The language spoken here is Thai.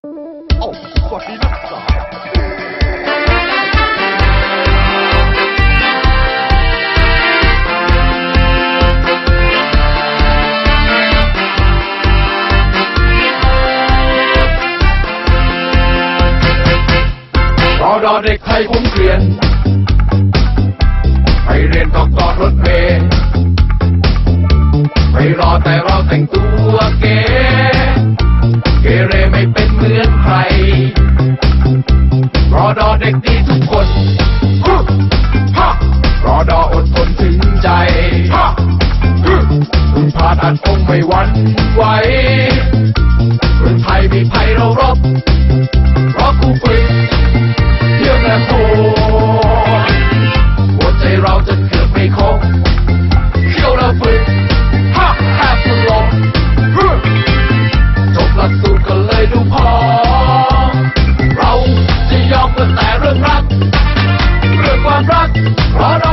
รอ้อเด็กไทยผมเกลียนไปเรียนต่อต่อรถเมย์ไปรอแต่รอแต่งตัวเก๋ ดอเด็กดีทุกคนรอดออดทนถึงใจคุณพาดอันคงไม่หวั่นไหวคนไทยมีภัยเรารบ Para